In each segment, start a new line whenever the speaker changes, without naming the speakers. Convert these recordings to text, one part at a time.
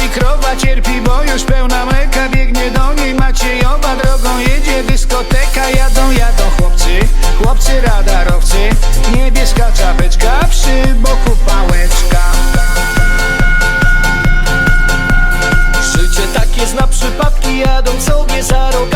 Baba cierpi, bo już pełna mleka. Biegnie do niej Maciejowa Drogą jedzie dyskoteka. Jadą, jadą chłopcy, chłopcy radarowcy. Niebieska czapeczka, przy boku pałeczka.
Życie takie zna przypadki Jadą sobie za rogatki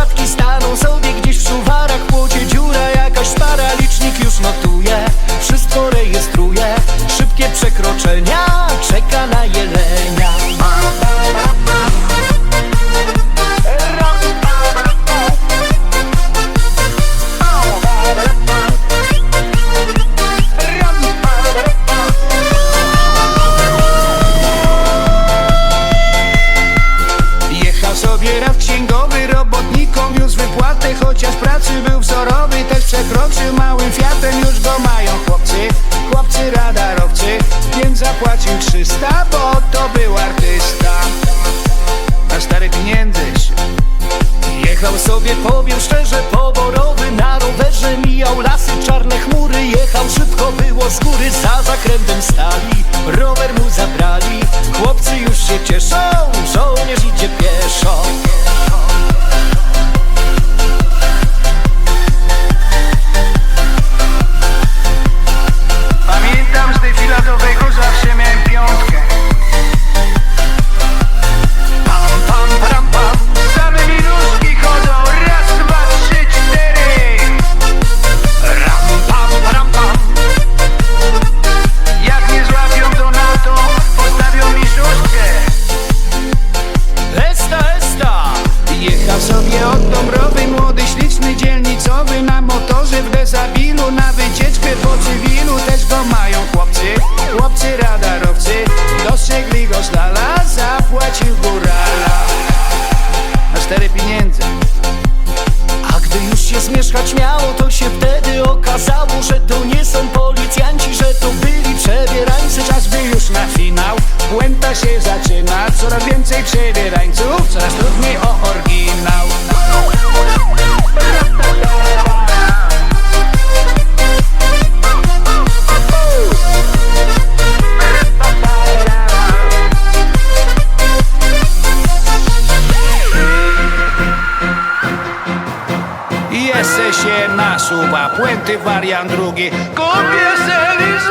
Chociaż pracy był wzorowy Też przekroczył małym Fiatem Już go mają chłopcy. Chłopcy radarowcy Więc zapłacił 300 Bo to był artysta. Na stare pieniędzy
Jechał sobie, powiem szczerze, poborowy na rowerze Mijał lasy, czarne chmury, jechał szybko, było z góry Za zakrętem stali, rower mu zabrali Chłopcy już się cieszą, zmieszkać miało, to się wtedy okazało, że to nie są
się nasuwa Puenty wariant drugi. Kupię se